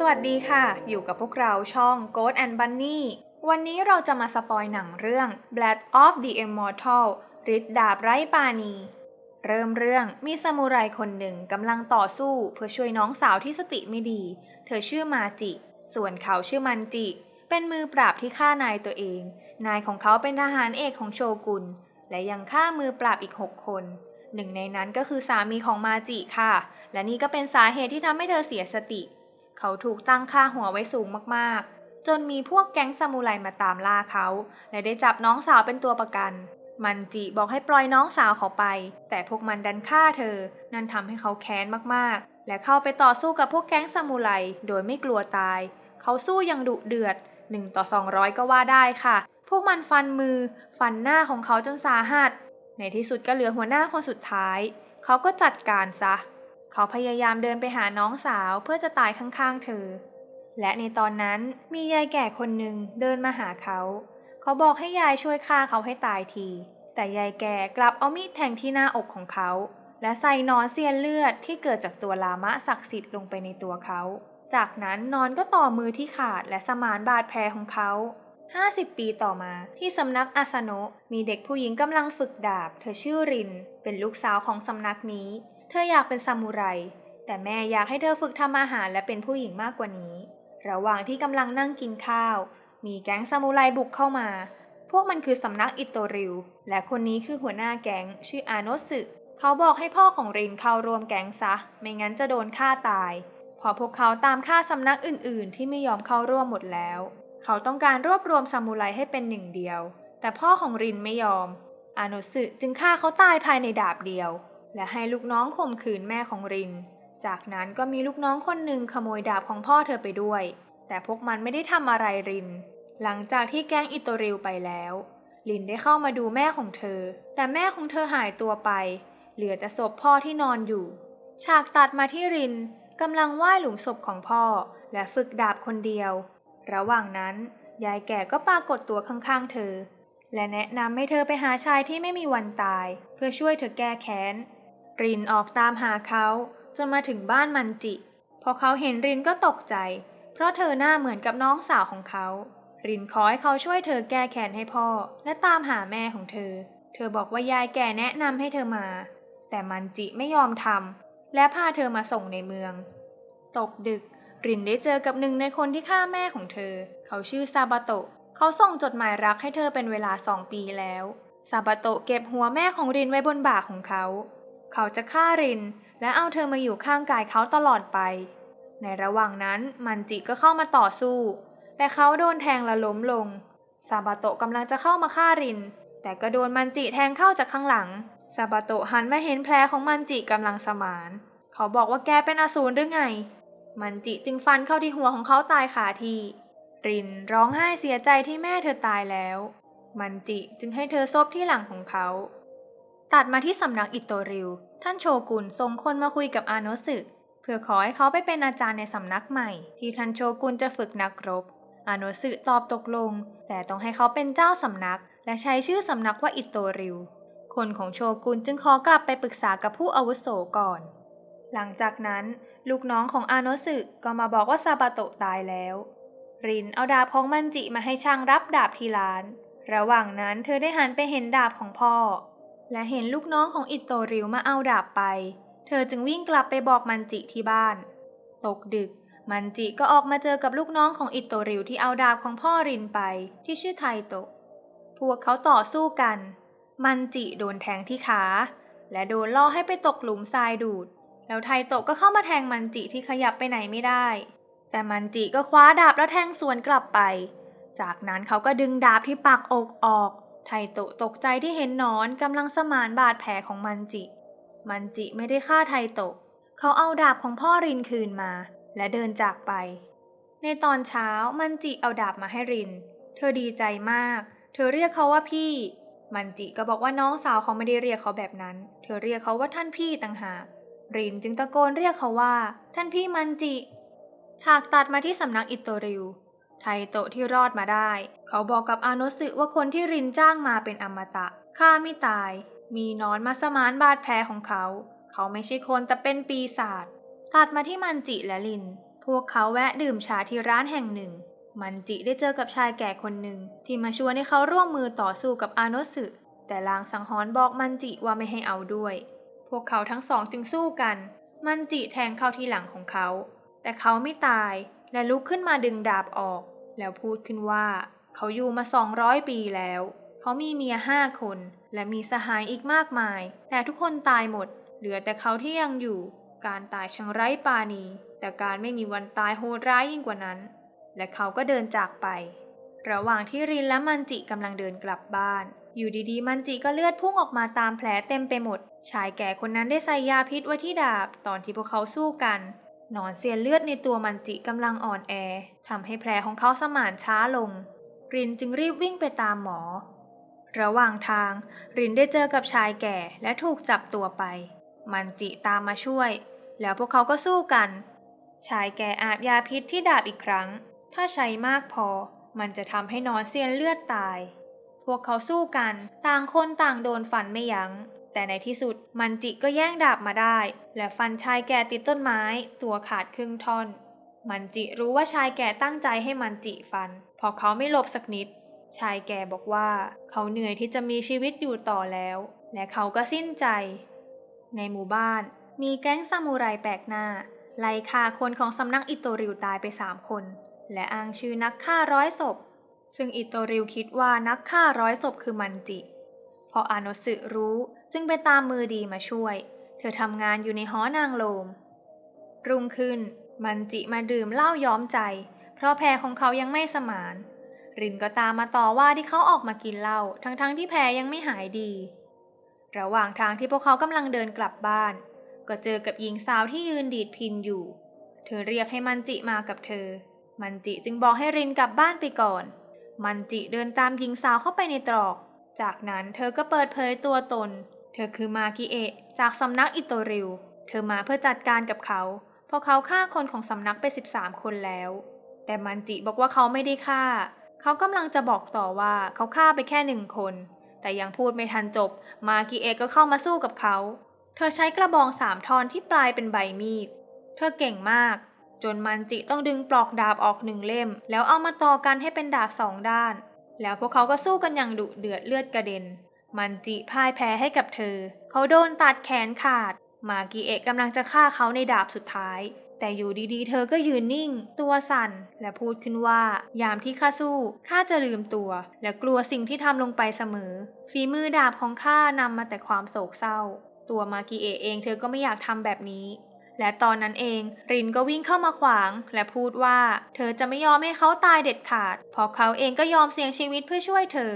สวัสดีค่ะ อยู่กับพวกเราช่อง Ghost and Bunny วันนี้เราจะมาสปอยหนังเรื่อง Blood of the Immortal ฤทธิ์ดาบไร้ปาณี เริ่มเรื่องมีซามูไรคนหนึ่งกำลังต่อสู้เพื่อช่วยน้องสาวที่สติไม่ดี เธอชื่อมาจิ ส่วนเขาชื่อมันจิ เป็นมือปราบที่ฆ่านายตัวเอง นายของเขาเป็นทหารเอกของโชกุน และยังฆ่ามือปราบอีก 6 คน หนึ่งในนั้นก็คือสามีของมาจิค่ะ และนี่ก็เป็นสาเหตุที่ทำให้เธอเสียสติเขาถูกตั้งค่าหัวไว้สูงมากๆ จนมีพวกแก๊งซามูไรมาตามล่าเขา และได้จับน้องสาวเป็นตัวประกัน มันจิบอกให้ปล่อยน้องสาวเขาไป แต่พวกมันดันฆ่าเธอ นั่นทำให้เขาแค้นมากๆ และเข้าไปต่อสู้กับพวกแก๊งซามูไรโดยไม่กลัวตาย เขาสู้อยังดุเดือด1ต่อ200 ก็ว่าได้ค่ะ พวกมันฟันมือ ฟันหน้าของเขาจนสาหัส ในที่สุดก็เหลือหัวหน้าคนสุดท้าย เขาก็จัดการซะ เขาพยายามเดินไปหาน้องสาวเพื่อจะตายข้างๆเธอ และในตอนนั้นมียายแก่คนหนึ่งเดินมาหาเขา เขาบอกให้ยายช่วยฆ่าเขาให้ตายที แต่ยายแก่กลับเอามีดแทงที่หน้าอกของเขา และใส่นอนเสียนเลือดที่เกิดจากตัวลามะศักดิ์สิทธิ์ลงไปในตัวเขา จากนั้นนอนก็ต่อมือที่ขาดและสมานบาดแผลของเขา50 ปีต่อมาที่สำนักอาสนะมีเด็กผู้หญิงกำลังฝึกดาบ เธอชื่อริน เป็นลูกสาวของสำนักนี้ เธออยากเป็นซามูไร แต่แม่อยากให้เธอฝึกทำอาหารและเป็นผู้หญิงมากกว่านี้ ระหว่างที่กำลังนั่งกินข้าว มีแก๊งซามูไรบุกเข้ามา พวกมันคือสำนักอิโตริว และคนนี้คือหัวหน้าแก๊งชื่ออาโนสึเขาบอกให้พ่อของรินเข้าร่วมแก๊งซะ ไม่งั้นจะโดนฆ่าตาย พอพวกเขาตามฆ่าสำนักอื่น ๆ ที่ไม่ยอมเข้าร่วมหมดแล้ว เขาต้องการรวบรวมซามูไรให้เป็นหนึ่งเดียว แต่พ่อของรินไม่ยอมอาโนสึจึงฆ่าเขาตายภายในดาบเดียว และให้ลูกน้องข่มขืนแม่ของริน จากนั้นก็มีลูกน้องคนหนึ่งขโมยดาบของพ่อเธอไปด้วย แต่พวกมันไม่ได้ทำอะไรริน หลังจากที่แก๊งอิโตริวไปแล้ว ลินได้เข้ามาดูแม่ของเธอ แต่แม่ของเธอหายตัวไป เหลือแต่ศพพ่อที่นอนอยู่ ฉากตัดมาที่รินกำลังไหว้หลุมศพของพ่อ และฝึกดาบคนเดียว ระหว่างนั้นยายแก่ก็ปรากฏตัวข้างๆ เธอ และแนะนำให้เธอไปหาชายที่ไม่มีวันตาย เพื่อช่วยเธอแก้แค้น รินออกตามหาเขาจนมาถึงบ้านมันจิ พอเขาเห็นรินก็ตกใจ เพราะเธอหน้าเหมือนกับน้องสาวของเขา รินขอให้เขาช่วยเธอแก้แค้นให้พ่อ และตามหาแม่ของเธอ เธอบอกว่ายายแก่แนะนำให้เธอมา แต่มันจิไม่ยอมทำและพาเธอมาส่งในเมือง ตกดึก รินได้เจอกับหนึ่งในคนที่ฆ่าแม่ของเธอ เขาชื่อซาบาโตะเขาส่งจดหมายรักให้เธอเป็นเวลาสองปีแล้วซาบาโตะเก็บหัวแม่ของรินไว้บนบ่าของเขา เขาจะฆ่าริน และเอาเธอมาอยู่ข้างกายเขาตลอดไป ในระหว่างนั้นมันจิก็เข้ามาต่อสู้ แต่เขาโดนแทงและล้มลง ซาบาโตะกำลังจะเข้ามาฆ่าริน แต่ก็โดนมันจิแทงเข้าจากข้างหลัง ซาบาโตะหันมาเห็นแผลของมันจิกำลังสมาน เขาบอกว่าแกเป็นอสูรหรือไง มันจิจึงฟันเข้าที่หัวของเขาตายขาที่รินร้องไห้เสียใจที่แม่เธอตายแล้ว มันจิจึงให้เธอซบที่หลังของเขา ตัดมาที่สำนักอิโตริว ท่านโชกุนส่งคนมาคุยกับอาโนสึเพื่อขอให้เขาไปเป็นอาจารย์ในสำนักใหม่ ที่ท่านโชกุนจะฝึกนักรบ อาโนสึตอบตกลง แต่ต้องให้เขาเป็นเจ้าสำนัก และใช้ชื่อสำนักว่าอิโตริว คนของโชกุนจึงขอกลับไปปรึกษากับผู้อาวุโสก่อน หลังจากนั้น ลูกน้องของอาโนสึก็มาบอกว่าซาบาโตะตายแล้ว รินเอาดาบของมันจิมาให้ช่างรับดาบที่ร้าน ระหว่างนั้นเธอได้หันไปเห็นดาบของพ่อ และเห็นลูกน้องของอิโตริวมาเอาดาบไป เธอจึงวิ่งกลับไปบอกมันจิที่บ้าน ตกดึก มันจิก็ออกมาเจอกับลูกน้องของอิโตริวที่เอาดาบของพ่อรินไปที่ชื่อไทโตะ พวกเขาต่อสู้กัน มันจิโดนแทงที่ขา และโดนล่อให้ไปตกหลุมทรายดูด แล้วไทโตะก็เข้ามาแทงมันจิที่ขยับไปไหนไม่ได้ แต่มันจิก็คว้าดาบแล้วแทงสวนกลับไป จากนั้นเขาก็ดึงดาบที่ปักอกออก ไทโตะตกใจที่เห็นนอนกำลังสมานบาดแผลของมันจิ มันจิไม่ได้ฆ่าไทโตะ เขาเอาดาบของพ่อรินคืนมา และเดินจากไป ในตอนเช้ามันจิเอาดาบมาให้ริน เธอดีใจมาก เธอเรียกเขาว่าพี่ มันจิก็บอกว่าน้องสาวเขาไม่ได้เรียกเขาแบบนั้น เธอเรียกเขาว่าท่านพี่ต่างหาก รินจึงตะโกนเรียกเขาว่า ท่านพี่มันจิ ฉากตัดมาที่สำนักอิตโตริว ไทโตะที่รอดมาได้ เขาบอกกับอาโนสึว่าคนที่รินจ้างมาเป็นอมตะฆ่าไม่ตาย มีนอนมาสมานบาดแผลของเขา เขาไม่ใช่คนแต่เป็นปีศาจตัดมาที่มันจิและลิน พวกเขาแวะดื่มชาที่ร้านแห่งหนึ่ง มันจิได้เจอกับชายแก่คนหนึ่ง ที่มาชวนให้เขาร่วมมือต่อสู้กับอาโนสึแต่ลางสังหรณ์บอกมันจิว่าไม่ให้เอาด้วย พวกเขาทั้งสองจึงสู้กัน มันจิแทงเข้าที่หลังของเขา แต่เขาไม่ตาย และลุกขึ้นมาดึงดาบออก แล้วพูดขึ้นว่า เขาอยู่มา 200 ปีแล้ว เขามีเมียห้าคน และมีสหายอีกมากมาย แต่ทุกคนตายหมด เหลือแต่เขาที่ยังอยู่ การตายช่างไร้ปาณี แต่การไม่มีวันตายโหดร้ายยิ่งกว่านั้น และเขาก็เดินจากไป ระหว่างที่รินและมันจิกำลังเดินกลับบ้าน อยู่ดีๆ มันจิก็เลือดพุ่งออกมาตามแผลเต็มไปหมด ชายแก่คนนั้นได้ใส่ยาพิษไว้ที่ดาบ ตอนที่พวกเขาสู้กัน หนอนเสียเลือดในตัวมันจิกำลังอ่อนแอทำให้แผลของเขาสมานช้าลง รินจึงรีบวิ่งไปตามหมอ ระหว่างทาง รินได้เจอกับชายแก่และถูกจับตัวไป มันจิตามมาช่วย แล้วพวกเขาก็สู้กัน ชายแก่อาบยาพิษที่ดาบอีกครั้ง ถ้าใช้มากพอ มันจะทำให้นอนเซียนเลือดตาย พวกเขาสู้กัน ต่างคนต่างโดนฟันไม่ยัง้ง แต่ในที่สุดมันจิก็แย่งดาบมาได้ และฟันชายแก่ติดต้นไม้ ตัวขาดครึ่งท่อน มันจิรู้ว่าชายแก่ตั้งใจให้มันจิฟัน พอเขาไม่หลบสักนิด ชายแก่บอกว่าเขาเหนื่อยที่จะมีชีวิตอยู่ต่อแล้ว และเขาก็สิ้นใจ ในหมู่บ้าน มีแก๊งซามูไรแปลกหน้า ไล่ฆ่าคนของสำนักอิโตริวตายไปสามคน และอ้างชื่อนักฆ่าร้อยศพซึ่งอิโตริวคิดว่านักฆ่าร้อยศพคือมันจิ พออาโนสึรู้ จึงไปตามมือดีมาช่วย เธอทำงานอยู่ในหอนางโลม รุ่งขึ้นมันจิมาดื่มเหล้าย้อมใจ เพราะแพรของเขายังไม่สมาน รินก็ตามมาต่อว่าที่เขาออกมากินเหล้าทั้งๆทที่แพรยังไม่หายดี ระหว่างทางที่พวกเขากำลังเดินกลับบ้าน ก็เจอกับหญิงสาวที่ยืนดีดพินอยู่ เธอเรียกให้มันจิมากับเธอ มันจิจึงบอกให้รินกลับบ้านไปก่อน มันจิเดินตามหญิงสาวเข้าไปในตรอก จากนั้นเธอก็เปิดเผยตัวตน ธอคือมากิเอะจากสำนักอิโตริว เธอมาเพื่อจัดการกับเขา เพราะเขาฆ่าคนของสำนักไป 13 คนแล้ว แต่มันจิบอกว่าเขาไม่ได้ฆ่า เขากำลังจะบอกต่อว่าเขาฆ่าไปแค่หนึ่งคน แต่ยังพูดไม่ทันจบ มากิเอะก็เข้ามาสู้กับเขา เธอใช้กระบองสามทอนที่ปลายเป็นใบมีด เธอเก่งมาก จนมันจิต้องดึงปลอกดาบออกหนึ่งเล่ม แล้วเอามาต่อกันให้เป็นดาบสองด้าน แล้วพวกเขาก็สู้กันอย่างดุเดือดเลือดกระเด็น มันจิพ่ายแพ้ให้กับเธอ เขาโดนตัดแขนขาด มากิเอะกำลังจะฆ่าเขาในดาบสุดท้าย แต่อยู่ดีๆ เธอก็ยืนนิ่ง ตัวสั่น และพูดขึ้นว่า ยามที่ข้าสู้ข้าจะลืมตัว และกลัวสิ่งที่ทำลงไปเสมอ ฝีมือดาบของข้านำมาแต่ความโศกเศร้า ตัวมากิเอะเองเธอก็ไม่อยากทำแบบนี้และตอนนั้นเอง รินก็วิ่งเข้ามาขวาง และพูดว่า เธอจะไม่ยอมให้เขาตายเด็ดขาดเพราะเขาเองก็ยอมเสี่ยงชีวิตเพื่อช่วยเธอ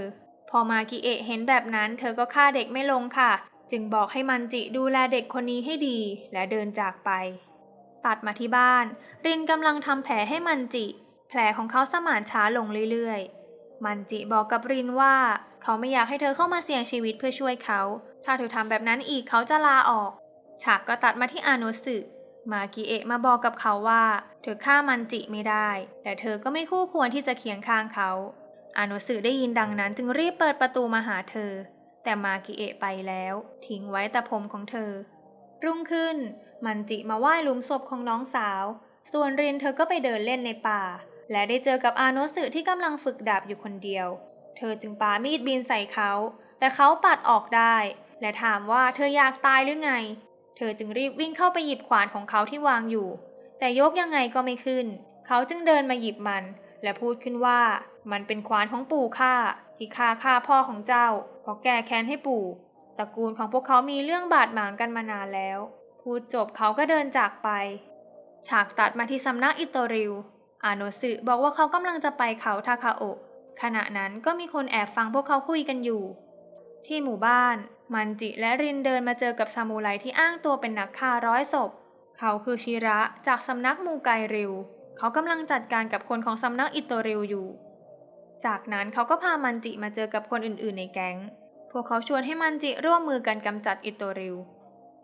พอมากิเอะเห็นแบบนั้นเธอก็ฆ่าเด็กไม่ลงค่ะ จึงบอกให้มันจิดูแลเด็กคนนี้ให้ดี และเดินจากไป ตัดมาที่บ้าน รินกำลังทำแผลให้มันจิ แผลของเขาสมานช้าลงเรื่อยๆ มันจิบอกกับรินว่า เขาไม่อยากให้เธอเข้ามาเสี่ยงชีวิตเพื่อช่วยเขา ถ้าเธอทำแบบนั้นอีกเขาจะลาออก ฉากก็ตัดมาที่อาโนสึมากิเอะมาบอกกับเขาว่า เธอฆ่ามันจิไม่ได้ แต่เธอก็ไม่คู่ควรที่จะเคียงข้างเขา อาโนสึได้ยินดังนั้นจึงรีบเปิดประตูมาหาเธอ แต่มากิเอะไปแล้ว ทิ้งไว้แต่ผมของเธอ รุ่งขึ้น มันจิมาไหว้หลุมศพของน้องสาว ส่วนรินเธอก็ไปเดินเล่นในป่า และได้เจอกับอาโนสึที่กำลังฝึกดาบอยู่คนเดียว เธอจึงปามีดบินใส่เขา แต่เขาปัดออกได้ และถามว่าเธออยากตายหรือไง เธอจึงรีบวิ่งเข้าไปหยิบขวานของเขาที่วางอยู่ แต่ยกยังไงก็ไม่ขึ้น เขาจึงเดินมาหยิบมัน และพูดขึ้นว่า มันเป็นขวานของปู่ข้าที่ข้าฆ่าพ่อของเจ้าเพราะแก้แค้นให้ปู่ตระกูลของพวกเขามีเรื่องบาดหมางกันมานานแล้ว พูดจบเขาก็เดินจากไป ฉากตัดมาที่สำนักอิโตริว อาโนสึบอกว่าเขากำลังจะไปเขาทาคาโอะขณะนั้นก็มีคนแอบฟังพวกเขาคุยกันอยู่ ที่หมู่บ้าน มันจิและรินเดินมาเจอกับซามูไรที่อ้างตัวเป็นนักฆ่าร้อยศพ เขาคือชิระจากสำนักมูไกริว เขากำลังจัดการกับคนของสำนักอิตโตริวอยู่ จากนั้นเขาก็พามันจิมาเจอกับคนอื่นๆในแก๊ง พวกเขาชวนให้มันจิร่วมมือกันกำจัดอิตโตริว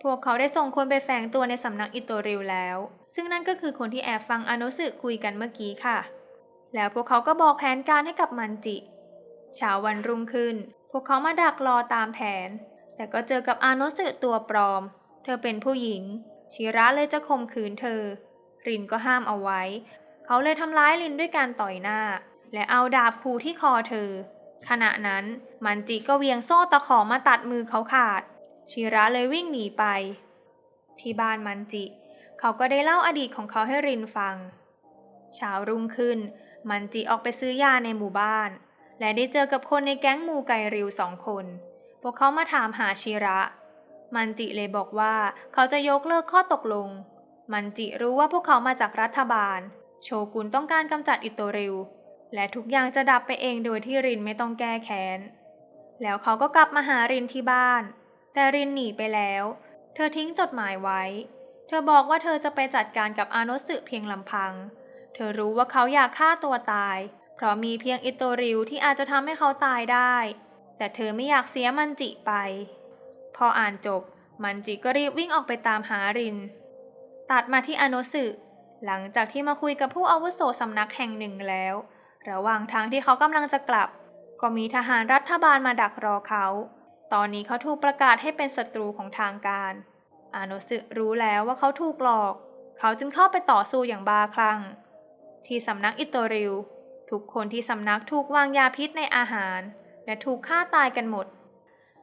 พวกเขาได้ส่งคนไปแฝงตัวในสำนักอิตโตริวแล้ว ซึ่งนั่นก็คือคนที่แอบฟังอนุสึคุยกันเมื่อกี้ค่ะ แล้วพวกเขาก็บอกแผนการให้กับมันจิเช้าวันรุ่งขึ้น พวกเขามาดักรอตามแผน แต่ก็เจอกับอานุสึตัวปลอม เธอเป็นผู้หญิง ชิระเลยจะข่มขืนเธอ รินก็ห้ามเอาไว้ เขาเลยทำร้ายรินด้วยการต่อยหน้า และเอาดาบคูที่คอเธอ ขณะนั้นมันจิก็เวียงโซ่ตะขอมาตัดมือเขาขาด ชิระเลยวิ่งหนีไป ที่บ้านมันจิ เขาก็ได้เล่าอดีตของเขาให้รินฟัง เช้ารุ่งขึ้น มันจิออกไปซื้อยาในหมู่บ้าน และได้เจอกับคนในแก๊งมูไกริวสองคน พวกเขามาถามหาชิระมันจิเลยบอกว่าเขาจะยกเลิกข้อตกลง มันจิรู้ว่าพวกเขามาจากรัฐบาล โชกุนต้องการกำจัดอิโตริว และทุกอย่างจะดับไปเองโดยที่รินไม่ต้องแก้แค้น แล้วเขาก็กลับมาหารินที่บ้าน แต่รินหนีไปแล้ว เธอทิ้งจดหมายไว้ เธอบอกว่าเธอจะไปจัดการกับอาโนสึเพียงลำพัง เธอรู้ว่าเขาอยากฆ่าตัวตาย เพราะมีเพียงอิโตริวที่อาจจะทำให้เขาตายได้ แต่เธอไม่อยากเสียมันจิไป พออ่านจบ มันจิก็รีบวิ่งออกไปตามหาริน ตัดมาที่อโนสึหลังจากที่มาคุยกับผู้อาวุโสสำนักแห่งหนึ่งแล้ว ระหว่างทางที่เขากำลังจะกลับ ก็มีทหารรัฐบาลมาดักรอเขา ตอนนี้เขาถูกประกาศให้เป็นศัตรูของทางการอาโนสึรู้แล้วว่าเขาถูกหลอก เขาจึงเข้าไปต่อสู้อย่างบ้าคลั่ง ที่สำนักอิโตริว ทุกคนที่สำนักถูกวางยาพิษในอาหาร และถูกฆ่าตายกันหมด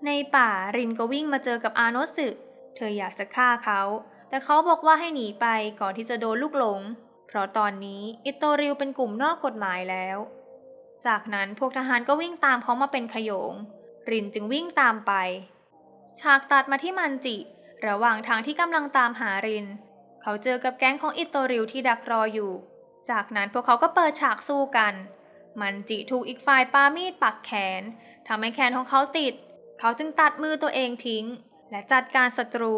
ในป่ารินก็วิ่งมาเจอกับอาโนสึเธออยากจะฆ่าเขา แต่เขาบอกว่าให้หนีไปก่อนที่จะโดนลูกหลง เพราะตอนนี้อิโตริวเป็นกลุ่มนอกกฎหมายแล้ว จากนั้นพวกทหารก็วิ่งตามเขามาเป็นขโยง รินจึงวิ่งตามไป ฉากตัดมาที่มันจิ ระหว่างทางที่กำลังตามหาริน เขาเจอกับแก๊งของอิโตริวที่ดักรออยู่ จากนั้นพวกเขาก็เปิดฉากสู้กัน มันจิถูกอีกฝ่ายปามีดปักแขนทำให้แขนของเขาติด เขาจึงตัดมือตัวเองทิ้ง และจัดการศัตรู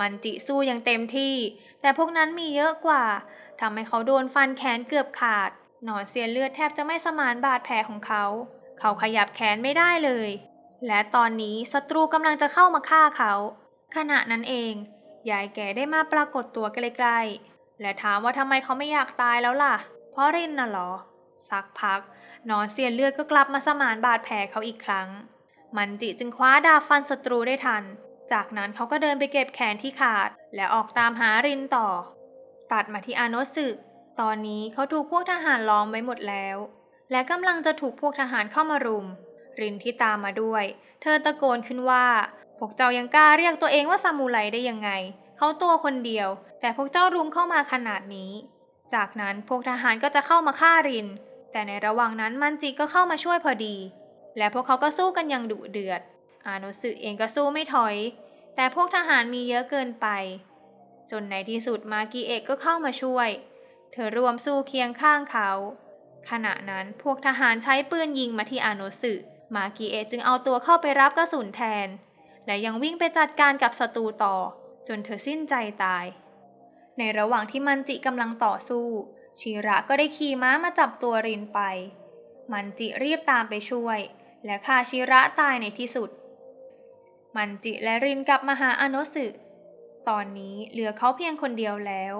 มันจิสู้อย่างเต็มที่ แต่พวกนั้นมีเยอะกว่าทำให้เขาโดนฟันแขนเกือบขาด หนอนเสียเลือดแทบจะไม่สมานบาดแผลของเขา เขาขยับแขนไม่ได้เลย และตอนนี้ศัตรูกำลังจะเข้ามาฆ่าเขา ขณะนั้นเอง ยายแก่ได้มาปรากฏตัวใกล้ๆ และถามว่าทำไมเขาไม่อยากตายแล้วล่ะ เพราะรินน่ะหรอ สักพักนอนเสียเลือดก็กลับมาสมานบาดแผลเขาอีกครั้ง มันจิจึงคว้าดาบฟันศัตรูได้ทัน จากนั้นเขาก็เดินไปเก็บแขนที่ขาด และออกตามหารินต่อ ตัดมาที่อาโนสึตอนนี้เขาถูกพวกทหารล้อมไว้หมดแล้ว และกำลังจะถูกพวกทหารเข้ามารุม รินที่ตามมาด้วย เธอตะโกนขึ้นว่า พวกเจ้ายังกล้าเรียกตัวเองว่าซามูไรได้ยังไง เขาตัวคนเดียว แต่พวกเจ้ารุมเข้ามาขนาดนี้ จากนั้นพวกทหารก็จะเข้ามาฆ่าริน แต่ในระหว่างนั้นมันจิก็เข้ามาช่วยพอดี และพวกเขาก็สู้กันอย่างดุเดือด อาโนสึเองก็สู้ไม่ถอย แต่พวกทหารมีเยอะเกินไป จนในที่สุดมากิเอะก็เข้ามาช่วย เธอรวมสู้เคียงข้างเขา ขณะนั้นพวกทหารใช้ปืนยิงมาที่อาโนสึมากิเอะจึงเอาตัวเข้าไปรับกระสุนแทน และยังวิ่งไปจัดการกับศัตรูต่อ จนเธอสิ้นใจตาย ในระหว่างที่มันจิกำลังต่อสู้ ชีระก็ได้ขี่ม้ามาจับตัวรินไป มันจิรีบตามไปช่วย และฆ่าชีระตายในที่สุด มันจิและรินกลับมาหาอาโนสึ ตอนนี้เหลือเขาเพียงคนเดียวแล้ว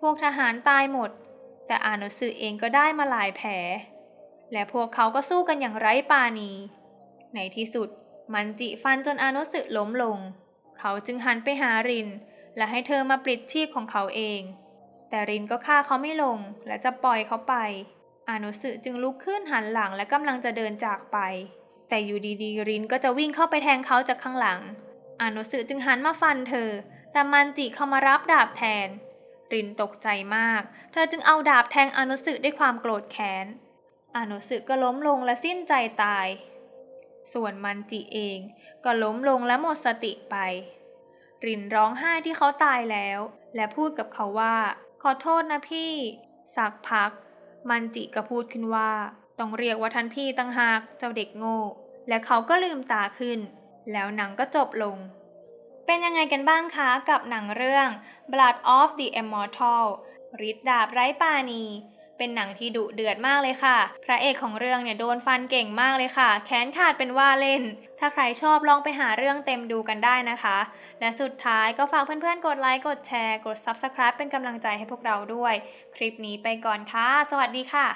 พวกทหารตายหมด แต่อาโนสึเองก็ได้มาหลายแผล และพวกเขาก็สู้กันอย่างไร้ปาณี ในที่สุดมันจิฟันจนอาโนสึล้มลง เขาจึงหันไปหาริน และให้เธอมาปลิดชีพของเขาเอง แต่รินก็ฆ่าเขาไม่ลงและจะปล่อยเขาไป อนุสึจึงลุกขึ้นหันหลังและกำลังจะเดินจากไป แต่อยู่ดีๆ รินก็จะวิ่งเข้าไปแทงเขาจากข้างหลัง อานุสึจึงหันมาฟันเธอ แต่มันจิเข้ามารับดาบแทน รินตกใจมาก เธอจึงเอาดาบแทงอานุสึด้วยความโกรธแค้น อานุสึก็ล้มลงและสิ้นใจตาย ส่วนมันจิเองก็ล้มลงและหมดสติไป รินร้องไห้ที่เขาตายแล้ว และพูดกับเขาว่า ขอโทษนะพี่ สักพัก มันจิก็พูดขึ้นว่า ต้องเรียกว่าท่านพี่ตั้งหากเจ้าเด็กโง่ และเขาก็ลืมตาขึ้น แล้วหนังก็จบลง เป็นยังไงกันบ้างคะกับหนังเรื่อง Blood of the Immortal ฤทธิ์ดาบไร้ปาณีเป็นหนังที่ดุเดือดมากเลยค่ะ พระเอกของเรื่องเนี่ยโดนฟันเก่งมากเลยค่ะ แขนขาดเป็นว่าเล่น ถ้าใครชอบลองไปหาเรื่องเต็มดูกันได้นะคะ และสุดท้ายก็ฝากเพื่อนๆ กดไลค์ กดแชร์ กด Subscribe เป็นกำลังใจให้พวกเราด้วย คลิปนี้ไปก่อนค่ะ สวัสดีค่ะ